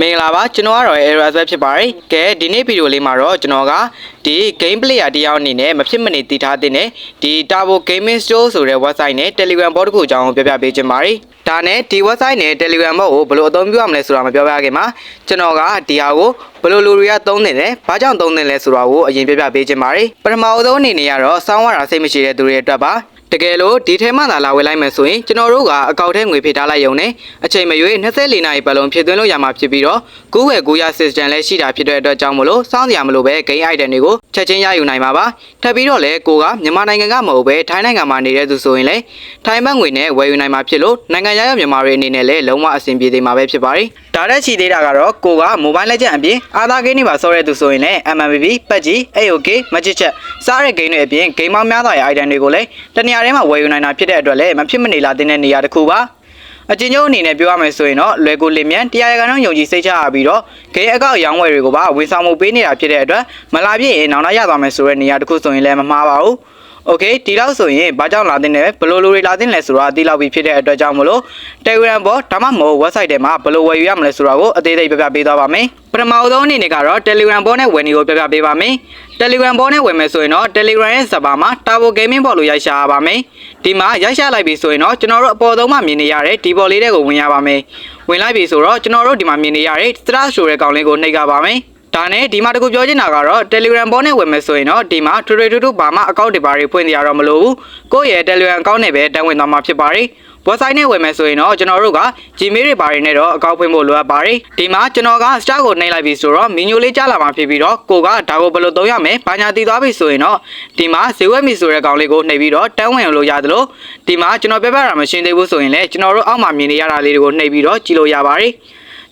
မင်္ဂလာပါကျွန်တော်ကတော့ Error ပဲဖြစ်ပါတယ်ကဲဒီနေ့ဗီဒီယိုလေးမှာတော့ကျွန်တော်ကဒီ game player တယောက်အနေနဲ့မဖြစ်မနေတည်ထားတဲ့နဲ့ဒီ Turbo Gaming Store ဆိုတဲ့ website နဲ့ Telegram bot တစ်ခုအကြောင်းကိုပြောပြပေးချင်ပါတယ်ဒါနဲ့ဒီ website နဲ့ Telegram bot ကိုဘယ်လိုအသုံးပြုရမလဲဆိုတာမပြောပြခင်မှာကျွန်တော်ကဒီဟာကိုဘယ်လိုလူတွေကသုံးနေလဲဘာကြောင့်သုံးနေလဲဆိုတာကိုအရင်ပြောပြပေးချင်ပါတယ်ပထမအဆုံးအနေနဲ့ကတော့စောင်းရတာစိတ်မရှိတဲ့သူတွေအတွက်ပါ တကယ်လို့ဒီထဲမှာသာလာဝယ်လိုက်မယ်ဆိုရင်ကျွန်တော်တို့ကအကောက်ထဲငွေဖြည့်ထားလိုက်ရုံနဲ့အချိန်မရွေး24နာရီပတ်လုံးဖြည့်သွင်းလို့ရမှာဖြစ်ပြီးတော့ကူးဝယ်ကူးရ system လည်းရှိတာဖြစ်တဲ့အတွက်ကြောင့်မလို့စောင့်စရာမလိုပဲ game item တွေကိုချက်ချင်းရယူနိုင်မှာပါထပ်ပြီးတော့လည်းကိုကမြန်မာနိုင်ငံကမဟုတ်ပဲထိုင်းနိုင်ငံမှာနေတဲ့သူဆိုရင်လည်းထိုင်းဘတ်ငွေနဲ့ဝယ်ယူနိုင်မှာဖြစ်လို့နိုင်ငံခြားရောက်မြန်မာတွေအနေနဲ့လည်းလုံးဝအဆင်ပြေသေးမှာပဲဖြစ်ပါတယ်ဒါတဲ့ချီသေးတာကတော့ကိုက mobile legend အပြင်အာသာဂိမ်းတွေမှာဆော်တဲ့သူဆိုရင်လည်း MMB, PUBG, AOK, Magic Chat စားတဲ့ဂိမ်းတွေအပြင် game မောင်းများစွာရဲ့ item တွေကိုလည်းတနေရာထဲမှာဝယ်ယူနိုင်တာဖြစ်တဲ့အတွက်လည်းမဖြစ်မနေလာတဲ့နေရာတစ်ခုပါအချင်းချင်းအနေနဲ့ပြောရမယ်ဆိုရင်တော့လွယ်ကူလင်မြန်တရားရကန်တော့ယုံကြည်စိတ်ချရပြီးတော့ဂိမ်းအကောက်ရောင်းဝယ်တွေကိုပါဝန်ဆောင်မှုပေးနေတာဖြစ်တဲ့အတွက်မလာပြည့်ရင်နောက်နောက်ရသွားမယ်ဆိုတဲ့နေရာတစ်ခုဆိုရင်လည်းမမှားပါဘူး โอเคဒီလောက်ဆိုရင်ဘာကြောင့်လာတဲ့လဲဘယ်လိုလိုတွေလာတဲ့လဲဆိုတာအသိလောက်ပြီးဖြစ်တဲ့အတွက်ကြောင့်မလို့ Telegram ပေါ်ဒါမှမဟုတ် website ထဲမှာဘယ်လိုဝယ်ယူရမလဲဆိုတာကိုအသေးစိတ်ပြပြပေးသွားပါမယ်ပထမအဆုံးအနေနဲ့ကတော့ Telegram ပေါ်နဲ့ဝယ်နေကိုပြပြပေးပါမယ် Telegram ပေါ်နဲ့ဝယ်မယ်ဆိုရင်တော့ Telegram ရဲ့ server မှာ Turbo Gaming ပေါ်လို့ရိုက်ရှာရပါမယ်ဒီမှာရိုက်ရှာလိုက်ပြီဆိုရင်တော့ကျွန်တော်တို့အပေါ်ဆုံးမှမြင်နေရတဲ့ဒီပေါ်လေးတွေကိုဝင်ရပါမယ်ဝင်လိုက်ပြီဆိုတော့ကျွန်တော်တို့ဒီမှာမြင်နေရတဲ့ Start ဆိုတဲ့ကောင်လေးကိုနှိပ်ကြပါမယ် ဒါနဲ့ဒီမှာတခုပြောချင်တာကတော့ Telegram ပေါ်နဲ့ဝင်မယ်ဆိုရင်တော့ဒီမှာထူထူထူထူဘာမှအကောင့်တွေပါတွေဖွင့်ကြရတော့မလို့ဘူးကိုယ့်ရဲ့ Telegram အကောင့်နဲ့ပဲတန်းဝင်သွားမှာဖြစ်ပါတယ် website နဲ့ဝယ်မယ်ဆိုရင်တော့ကျွန်တော်တို့က Gmail တွေပါတွေနဲ့တော့အကောင့်ဖွင့်ဖို့လိုအပ်ပါတယ်ဒီမှာကျွန်တော်က start ကိုနှိပ်လိုက်ပြီဆိုတော့ menu လေးကြားလာမှာဖြစ်ပြီးတော့ကိုကဒါကိုဘယ်လိုသုံးရမလဲဘာညာတည်သွားပြီဆိုရင်တော့ဒီမှာဈေးဝယ်မီဆိုတဲ့ကောင်လေးကိုနှိပ်ပြီးတော့တန်းဝင်လို့ရတယ်လို့ဒီမှာကျွန်တော်ပြပြတာမရှင်းသေးဘူးဆိုရင်လည်းကျွန်တော်တို့အောက်မှာမြင်နေရတာလေးတွေကိုနှိပ်ပြီးတော့ကြည့်လို့ရပါတယ်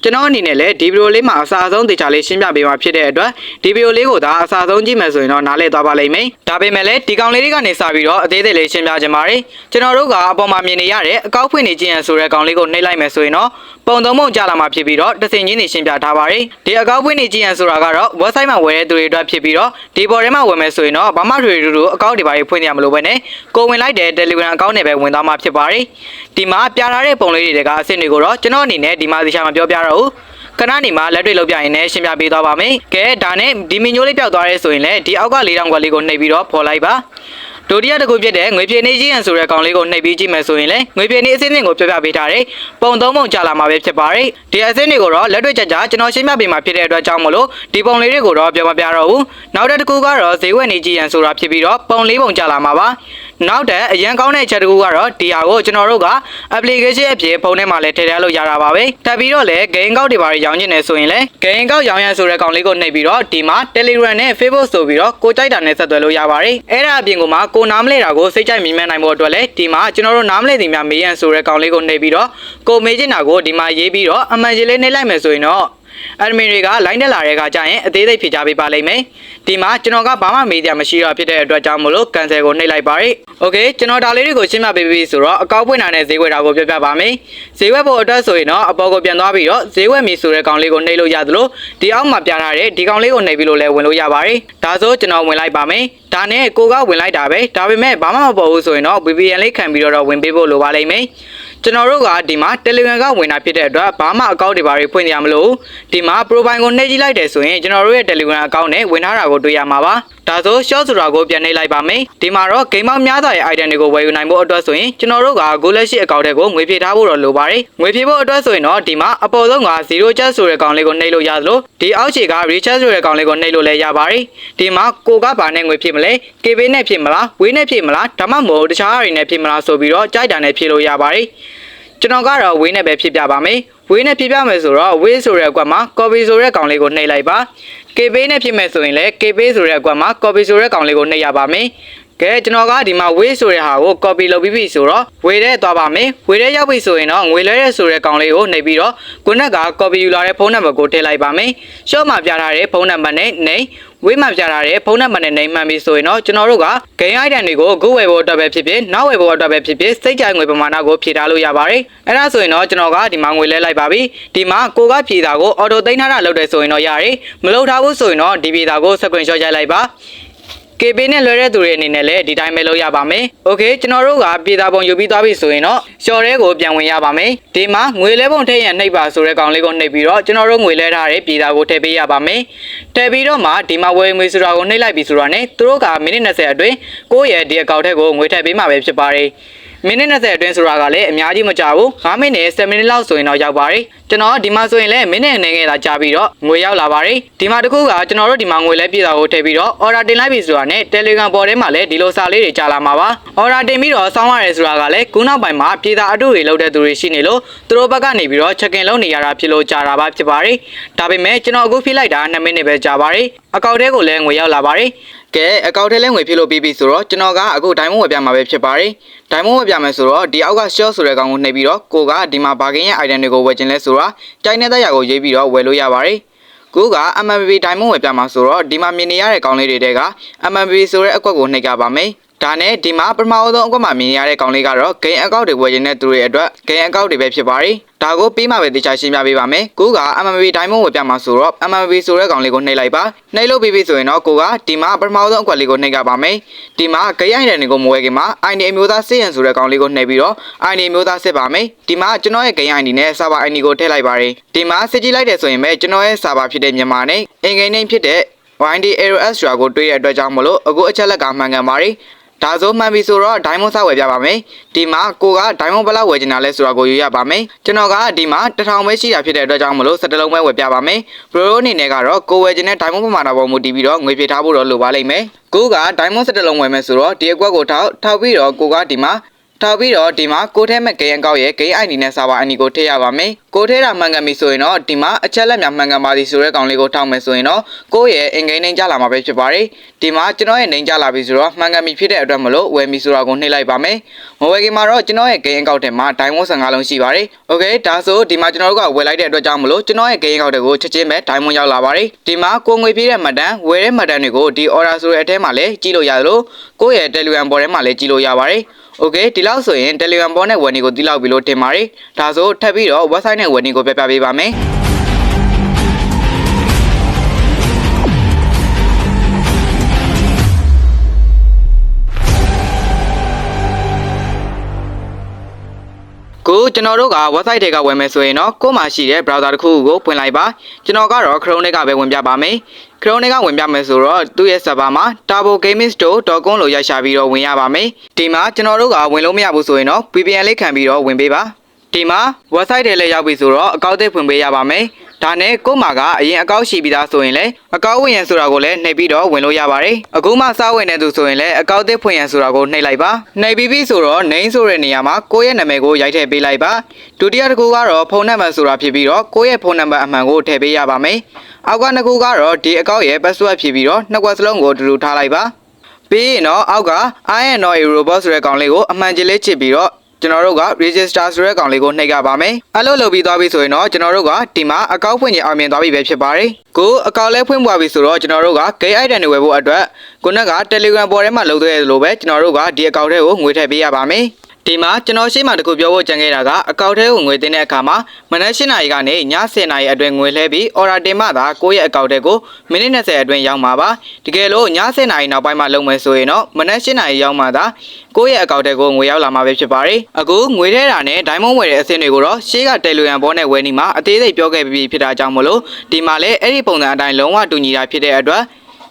ကျွန်တော်အနေနဲ့လည်းဒီဗီဒီယိုလေးမှာအစားဆုံးတေချာလေးရှင်းပြပေးမှာဖြစ်တဲ့အတွက်ဒီဗီဒီယိုလေးကိုသာအစားဆုံးကြည့်မယ်ဆိုရင်တော့နားလည်သွားပါလိမ့်မယ်။ဒါပေမဲ့လည်းဒီကောင်လေးတွေကနေစပြီးတော့အသေးသေးလေးရှင်းပြချင်ပါတယ်။ကျွန်တော်တို့ကအပေါ်မှာမြင်နေရတဲ့အကောက်ဖွင့်နေခြင်းရဆိုတဲ့ကောင်လေးကိုနှိပ်လိုက်မယ်ဆိုရင်တော့ပုံသုံးပုံကြလာမှာဖြစ်ပြီးတော့တစင်ချင်းနေရှင်းပြထားပါတယ်။ဒီအကောက်ဖွင့်နေခြင်းရဆိုတာကတော့ website မှာဝယ်တဲ့သူတွေအတွက်ဖြစ်ပြီးတော့ဒီပေါ်ထဲမှာဝယ်မယ်ဆိုရင်တော့ဘာမှတွေတူတူအကောက်တွေပါဖွင့်နေရမလို့ပဲနဲ့ကိုဝင်လိုက်တဲ့ Telegram အကောင့်နဲ့ပဲဝင်သွားမှာဖြစ်ပါတယ်။ဒီမှာပြထားတဲ့ပုံလေးတွေကအဆင့်တွေကိုတော့ကျွန်တော်အနေနဲ့ဒီမှာဒီချာမပြောပြတော့ဘူးခဏနေမှာလက်တွေ့လုပ်ပြရင်လည်းရှင်းပြပေးသွားပါမယ်။ကဲဒါနဲ့ဒီမီညိုလေးပျောက်သွားရဲဆိုရင်လည်းဒီအောက်က၄တောင်ခွက်လေးကိုနှိပ်ပြီးတော့ဖော်လိုက်ပါ။ဒုတိယတစ်ခုဖြစ်တဲ့ငွေပြေနေကြီးရန်ဆိုတဲ့ကောင်လေးကိုနှိပ်ပြီးကြည့်မယ်ဆိုရင်လည်းငွေပြေနေအစင်းစင်းကိုပြပြပေးထားတယ်။ပုံသုံးပုံကြာလာမှာပဲဖြစ်ပါတယ်။ဒီအစင်းတွေကိုတော့လက်တွေ့ကြကြကျွန်တော်ရှင်းပြပေးမှာဖြစ်တဲ့အတွက်ကြောင့်မလို့ဒီပုံလေးတွေကိုတော့ပြောမပြတော့ဘူး။နောက်တစ်ခုကတော့ဈေးဝယ်နေကြီးရန်ဆိုတာဖြစ်ပြီးတော့ပုံလေးပုံကြာလာမှာပါ။နောက်တဲ့အရန်ကောင်းတဲ့အချက်တစ်ခုကတော့ဒီဟာကိုကျွန်တော်တို့က application အဖြစ်ဖုန်းထဲမှာလည်းထည့်ထားလို့ရတာပါပဲ။ထပ်ပြီးတော့လည်း game ကောက်တွေပါရောင်းချင်နေဆိုရင်လည်း game ကောက်ရောင်းရန်ဆိုတဲ့ကောင်လေးကိုနှိပ်ပြီးတော့ဒီမှာ Telegram နဲ့ Facebook ဆိုပြီးတော့ကိုကြိုက်တာနဲ့ဆက်သွယ်လို့ရပါတယ်။အဲ့ဒါအပြင်ကမှကိုနားမလဲတာကိုစိတ်ကြိုက်မြင်မှန်းနိုင်ဖို့အတွက်လည်းဒီမှာကျွန်တော်တို့နားမလဲသူများမေးရန်ဆိုတဲ့ကောင်လေးကိုနှိပ်ပြီးတော့ကိုမေးချင်တာကိုဒီမှာရေးပြီးတော့အမှန်ကြီးလေးနှိပ်လိုက်မယ်ဆိုရင်တော့ admin တွေက line တက်လာတဲ့အခါကျရင်အသေးစိတ်ဖြေချပေးပါလိမ့်မယ်ဒီမှာကျွန်တော်ကဘာမှမေးစရာမရှိတော့ဖြစ်တဲ့အတွက်ကြောင့်မလို့ cancel ကိုနှိပ်လိုက်ပါရစေ okay ကျွန်တော်ဒါလေးတွေကိုရှင်းပြပေးပြီဆိုတော့အကောက်ပွင့်တာနဲ့ဈေးဝယ်တာကိုပြောပြပါမယ်ဈေးဝယ်ဖို့အတွက်ဆိုရင်တော့အပေါ်ကိုပြန်သွားပြီးတော့ဈေးဝယ်မီဆိုတဲ့ကောင်လေးကိုနှိပ်လို့ရသလိုဒီအောက်မှာပြထားတဲ့ဒီကောင်လေးကိုနှိပ်ပြီးလို့လည်းဝင်လို့ရပါတယ်ဒါဆိုကျွန်တော်ဝင်လိုက်ပါမယ်ဒါနဲ့ကိုကဝင်လိုက်တာပဲဒါပေမဲ့ဘာမှမပေါ်ဘူးဆိုရင်တော့ VPN လေးခံပြီးတော့ဝင်ပေးဖို့လိုပါလိမ့်မယ် ကျွန်တော်တို့ကဒီမှာ Telegram ကဝင်တာဖြစ်တဲ့အတွက်ဘာမှအကောင့်တွေဘာတွေဖွင့်နေရမလို့ဒီမှာ profile ကိုနှိပ်ကြည့်လိုက်တယ်ဆိုရင်ကျွန်တော်တို့ရဲ့ Telegram အကောင့်နဲ့ဝင်ထားတာကိုတွေ့ရမှာပါဒါဆို short ဆိုတာကိုပြန်နှိပ်လိုက်ပါမယ်ဒီမှာတော့ game ပေါင်းများစွာရဲ့ item တွေကိုဝယ်ယူနိုင်ဖို့အတွက်ဆိုရင်ကျွန်တော်တို့က Go လက်ရှိအကောင့်တွေကိုငွေဖြည့်ထားဖို့တော့လိုပါတယ်ငွေဖြည့်ဖို့အတွက်ဆိုရင်တော့ဒီမှာအပေါ်ဆုံးက0 chat ဆိုတဲ့ကောင်လေးကိုနှိပ်လို့ရသလိုဒီအောက်ခြေက recharge ဆိုတဲ့ကောင်လေးကိုနှိပ်လို့လည်းရပါတယ်ဒီမှာကိုကဘာနဲ့ငွေဖြည့်မလဲ KB နဲ့ဖြည့်မလားဝေးနဲ့ဖြည့်မလားဒါမှမဟုတ်တခြားအရာတွေနဲ့ဖြည့်မလားဆိုပြီးတော့ကြိုက်တာနဲ့ဖြည့်လို့ရပါတယ်ကျွန်တော်ကတော့ဝေးနဲ့ပဲဖြည့်ပြပါမယ်ဝေးနဲ့ဖြည့်ပြမယ်ဆိုတော့ဝေးဆိုတဲ့အကွက်မှာ copy ဆိုတဲ့ကောင်လေးကိုနှိပ်လိုက်ပါ KB နဲ့ဖြည့်မယ်ဆိုရင်လည်း KB ဆိုတဲ့အကွက်မှာ copy ဆိုတဲ့ကောင်လေးကိုနှိပ်ရပါမယ်ကဲကျွန်တော်ကဒီမှာ wait ဆိုတဲ့ဟာကို copy လုပ်ပြီးပြီဆိုတော့ဝေတဲ့သွားပါမယ်ဝေတဲ့ရောက်ပြီဆိုရင်တော့ငွေလဲတဲ့ဆိုတဲ့ကောင်လေးကိုနှိပ်ပြီးတော့ကိုနက်က copy ယူလာတဲ့ဖုန်းနံပါတ်ကိုထည့်လိုက်ပါမယ် short မှာပြထားတဲ့ဖုန်းနံပါတ်နဲ့နေ ဝေးမှာပြထားတဲ့ဖုန်းနံပါတ်နဲ့နေမှန်ပြီဆိုရင်တော့ကျွန်တော်တို့က game item တွေကိုအခုဝယ်ဖို့အတွက်ပဲဖြစ်ဖြစ်နောက်ဝယ်ဖို့အတွက်ပဲဖြစ်ဖြစ်စိတ်ကြိုက်ငွေပမာဏကိုဖြည့်ထားလို့ရပါတယ်အဲ့ဒါဆိုရင်တော့ကျွန်တော်ကဒီမှာငွေလဲလိုက်ပါပြီဒီမှာကိုကဖြည့်တာကို auto သိမ်းထားတာလုပ်တယ်ဆိုရင်တော့ရတယ်မလုပ်ထားဘူးဆိုရင်တော့ဒီဖြည့်တာကို screenshot ရိုက်လိုက်ပါက KB နဲ့လွှဲတဲ့သူတွေအနေနဲ့လည်းဒီတိုင်းပဲလုပ်ရပါမယ်။ Okay ကျွန်တော်တို့ကပြည်သားပုံယူပြီးသွားပြီဆိုရင်တော့ရှော်ရဲကိုပြန်ဝင်ရပါမယ်။ဒီမှာငွေလဲပုံထည့်ရန်နှိပ်ပါဆိုတဲ့ကောင်လေးကိုနှိပ်ပြီးတော့ကျွန်တော်တို့ငွေလဲထားတဲ့ပြည်သားကိုထည့်ပေးရပါမယ်။ထည့်ပြီးတော့မှဒီမှာဝယ်ငွေဆိုတာကိုနှိပ်လိုက်ပြီဆိုတာနဲ့သူတို့ကမိနစ်20အတွင်းကိုယ့်ရဲ့ဒီအကောင့်ထက်ကိုငွေထည့်ပေးမှာပဲဖြစ်ပါတယ်။ မိနစ်20အတွင်းဆိုတာကလည်းအများကြီးမကြဘူး9မိနစ်10မိနစ်လောက်ဆိုရင်တော့ရောက်ပါတယ်ကျွန်တော်ဒီမှာဆိုရင်လည်းမိနစ်အနေငယ်သာကြာပြီးတော့ငွေရောက်လာပါတယ်ဒီမှာတခုကကျွန်တော်တို့ဒီမှာငွေလဲပြည်တာကိုထည့်ပြီးတော့ order တင်လိုက်ပြီဆိုတာနဲ့ Telegram ပေါ်ထဲမှာလည်းဒီလိုစာလေးတွေကြာလာမှာပါ order တင်ပြီးတော့စောင်းရတယ်ဆိုတာကလည်းခုနောက်ပိုင်းမှာပြည်တာအတုတွေလုပ်တဲ့သူတွေရှိနေလို့သူတို့ဘက်ကနေပြီးတော့ check in လုပ်နေရတာဖြစ်လို့ကြာတာပါဖြစ်ပါတယ်ဒါပေမဲ့ကျွန်တော်အခုဖိလိုက်တာ2မိနစ်ပဲကြာပါတယ်အကောင့်ထဲကိုလည်းငွေရောက်လာပါတယ် ကဲအကောင့်ထဲလဲငွေဖြစ်လို့ပြီးပြီဆိုတော့ကျွန်တော်ကအခု diamond ဝယ်ပြမှာပဲဖြစ်ပါတယ်ဒိုင်မွန်ဝယ်ပြမယ်ဆိုတော့ဒီအောက်က short ဆိုတဲ့ကောင်ကိုနှိပ်ပြီးတော့ကိုကဒီမှာ bargain ရဲ့ item တွေကိုဝယ်ခြင်းလဲဆိုတာကြိုင်တဲ့တရားကိုရေးပြီးတော့ဝယ်လို့ရပါတယ်ကိုက MMB ဒိုင်မွန်ဝယ်ပြမှာဆိုတော့ဒီမှာမြင်နေရတဲ့ကောင်လေးတွေတဲက MMB ဆိုတဲ့အကွက်ကိုနှိပ်ကြပါမယ် ဒါနဲ့ဒီမှာပထမဆုံးအကွက်မှာမြင်နေရတဲ့ကောင်လေးကတော့ gain account တွေဝယ်ခြင်းတဲ့သူတွေအတွက် gain account တွေပဲဖြစ်ပါတယ်ဒါကိုပြီးမှပဲတခြားရှင်းပြပေးပါမယ်ကိုက MMB ဒိုင်မွန်ဝယ်ပြမှာဆိုတော့ MMB ဆိုတဲ့ကောင်လေးကိုနှိပ်လိုက်ပါနှိပ်လို့ပြီးပြီဆိုရင်တော့ကိုကဒီမှာပထမဆုံးအကွက်လေးကိုနှိပ်ကြပါမယ်ဒီမှာ gain item တွေကိုမဝယ်ခင်မှာ ID အမျိုးသားစစ်ရန်ဆိုတဲ့ကောင်လေးကိုနှိပ်ပြီးတော့ ID အမျိုးသားစစ်ပါမယ်ဒီမှာကျွန်တော်ရဲ့ gain ID နဲ့ server ID ကိုထည့်လိုက်ပါတယ်ဒီမှာစစ်ကြည့်လိုက်တယ်ဆိုရင်ပဲကျွန်တော်ရဲ့ server ဖြစ်တဲ့မြန်မာနဲ့အင်္ဂိမ်းနေဖြစ်တဲ့ YD ARS ရွာကိုတွေးတဲ့အတွက်ကြောင့်မလို့အခုအချက်လက်ကမှန်ကန်ပါတယ် ဒါဆိုမှန်ပြီဆိုတော့ diamond စဝယ်ပြပါမယ်ဒီမှာကိုက diamond ဘယ်လောက်ဝယ်ချင်တာလဲဆိုတာကိုယူရပါမယ်ကျွန်တော်ကဒီမှာ1000ပဲရှိတာဖြစ်တဲ့အတွက်ကြောင့်မလို့17လုံးပဲဝယ်ပြပါမယ် pro အနေနဲ့ကတော့ကိုဝယ်ချင်တဲ့ diamond ပမာဏပေါ်မူတည်ပြီးတော့ငွေဖြည့်ထားဖို့တော့လိုပါလိမ့်မယ်ကိုက diamond 17လုံးဝယ်မယ်ဆိုတော့ဒီအကွက်ကိုထောက်ထောက်ပြီးတော့ကိုကဒီမှာထောက်ပြီးတော့ဒီမှာကိုထဲမဲ့ဂိမ်းအကောက်ရဲ့ဂိမ်း ID နဲ့စာပါ ID ကိုထည့်ရပါမယ်။ကိုထဲတာမှန်ကန်ပြီဆိုရင်တော့ဒီမှာအချက်လက်များမှန်ကန်ပါသည်ဆိုတဲ့ကောင်လေးကိုထောက်မယ်ဆိုရင်တော့ကိုရဲ့အင်ဂိမ်းနှိမ်ကြလာမှာပဲဖြစ်ပါတယ်။ဒီမှာကျွန်တော်ရဲ့နှိမ်ကြလာပြီဆိုတော့မှန်ကန်ပြီဖြစ်တဲ့အတွက်မလို့ဝယ်မီဆိုတာကိုနှိပ်လိုက်ပါမယ်။မဝယ်ခင်မှာတော့ကျွန်တော်ရဲ့ဂိမ်းအကောက်ထဲမှာ diamond 15လုံးရှိပါတယ်။ Okay ဒါဆိုဒီမှာကျွန်တော်တို့ကဝယ်လိုက်တဲ့အတွက်ကြောင့်မလို့ကျွန်တော်ရဲ့ဂိမ်းအကောက်တွေကိုချက်ချင်းပဲ diamond ရောက်လာပါတယ်။ဒီမှာကိုငွေပြေးတဲ့မှတ်တမ်းဝယ်တဲ့မှတ်တမ်းတွေကိုဒီ order ဆိုတဲ့အထဲမှာလည်းကြည့်လို့ရတယ်လို့ကိုရဲ့ Telegram ပေါ်ထဲမှာလည်းကြည့်လို့ရပါတယ်။ Okay ဒီလောက်ဆိုရင် Telegram ပေါ်နဲ့ဝယ်နေကိုတိလောက်ပြီလို့ထင်ပါတယ်။ဒါဆိုထပ်ပြီးတော့ website နဲ့ဝယ်နေကိုပြပြပေးပါမယ်။ကိုကျွန်တော်တို့က website တွေကဝယ်မယ်ဆိုရင်တော့ကို့မှာရှိတဲ့ browser တစ်ခုခုကိုဖွင့်လိုက်ပါကျွန်တော်ကတော့ Chrome တွေကပဲဝင်ပြပါမယ် Chrome တွေကဝင်ပြမယ်ဆိုတော့သူ့ရဲ့ server မှာ turbogamingstore.com လို့ရိုက်ရှာပြီးတော့ဝင်ရပါမယ်ဒီမှာကျွန်တော်တို့ကဝင်လို့မရဘူးဆိုရင်တော့ VPN လေးခံပြီးတော့ဝင်ပေးပါ ဒီမှာ website တွေလည်းရောက်ပြီဆိုတော့အကောင့်တွေဖွင့်ပေးရပါမယ်ဒါနဲ့ကို့မှာကအရင်အကောင့်ရှိပြီးသားဆိုရင်လည်းအကောင့်ဝင်ရန်ဆိုတာကိုလည်းနှိပ်ပြီးတော့ဝင်လို့ရပါတယ်အခုမှစဝင်နေသူဆိုရင်လည်းအကောင့်တွေဖွင့်ရန်ဆိုတာကိုနှိပ်လိုက်ပါနှိပ်ပြီးပြီဆိုတော့ name ဆိုတဲ့နေရာမှာကိုယ့်ရဲ့နာမည်ကိုရိုက်ထည့်ပေးလိုက်ပါဒုတိယတစ်ခုကတော့ဖုန်းနံပါတ်ဆိုတာဖြစ်ပြီးတော့ကိုယ့်ရဲ့ဖုန်းနံပါတ်အမှန်ကိုထည့်ပေးရပါမယ်အောက်ကနှစ်ခုကတော့ဒီအကောင့်ရဲ့ password ဖြစ်ပြီးတော့နှစ်ခွက်စလုံးကိုတူတူထားလိုက်ပါပြီးရင်တော့အောက်က I am not a robot ဆိုတဲ့ကောင်လေးကိုအမှန်ကြီးလေးချစ်ပြီးတော့ ကျွန်တော်တို့က register ဆိုတဲ့ကောင်လေးကိုနှိပ်ကြပါမယ်။အဲ့လိုလုပ်ပြီးသွားပြီဆိုရင်တော့ကျွန်တော်တို့ကဒီမှာအကောင့်ဖွင့်ရင်အောင်မြင်သွားပြီပဲဖြစ်ပါတယ်။ကိုအကောင့်လေးဖွင့်ပွားပြီဆိုတော့ကျွန်တော်တို့က gate item တွေဝယ်ဖို့အတွက်ခုနက Telegram ပေါ်ထဲမှာလုပ်သေးတယ်လို့ပဲကျွန်တော်တို့ကဒီအကောင့်ထဲကိုငွေထည့်ပေးရပါမယ်။ ဒီမှာကျွန်တော်ရှေ့မှာတခုပြောဖို့ကြံခဲ့တာကအကောင့်ထဲကိုငွေတင်တဲ့အခါမှာမနက်၈နာရီကနေည10နာရီအတွင်းငွေလှည့်ပြီး order တင်မှသာကိုယ့်ရဲ့အကောင့်ထဲကိုမိနစ်20အတွင်းရောက်မှာပါတကယ်လို့ည10နာရီနောက်ပိုင်းမှာလုပ်မယ်ဆိုရင်တော့မနက်၈နာရီရောက်မှသာကိုယ့်ရဲ့အကောင့်ထဲကိုငွေရောက်လာမှာပဲဖြစ်ပါတယ်အခုငွေထဲတာနဲ့ diamond ဝယ်တဲ့အဆင့်တွေကိုတော့ရှေ့က Telegram ဘောနဲ့ဝယ်နေမှာအသေးစိတ်ပြောခဲ့ပြီးဖြစ်တာကြောင့်မလို့ဒီမှာလည်းအဲ့ဒီပုံစံအတိုင်းလုံးဝတူညီတာဖြစ်တဲ့အတွက်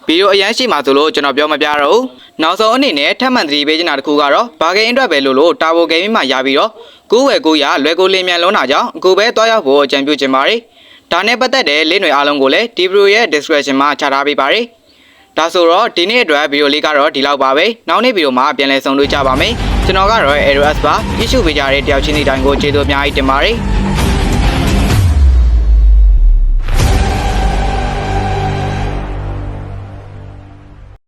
ဗီဒီယိုအရန်ရှိမှာဆိုလို့ကျွန်တော်ပြောမပြတော့ဘူး နောက်ဆုံးအနေနဲ့ထပ်မံသတိပေးချင်တာတစ်ခုကတော့ဘာဂိမ်းအတွက်ပဲလို့လို့တာဘိုဂိမ်းမှာရပြီးတော့ကိုယ်ဝယ်ကိုရလွယ်ကိုလင်းမြန်လုံးတာကြောင့်အခုပဲတွားရောက်ဖို့အကြံပြုချင်ပါတယ်ဒါနဲ့ပတ်သက်တဲ့လေးနွယ်အားလုံးကိုလည်းဒီဗီဒီယိုရဲ့ description မှာချထားပေးပါတယ်ဒါဆိုတော့ဒီနေ့အတွက်ဗီဒီယိုလေးကတော့ဒီလောက်ပါပဲနောက်နေ့ဗီဒီယိုမှာပြန်လည်ဆုံတွေ့ကြပါမယ်ကျွန်တော်ကတော့ Aeros ပါကြည့်ရှုပေးကြတဲ့တယောက်ချင်းစီတိုင်းကိုကျေးဇူးအများကြီးတင်ပါတယ်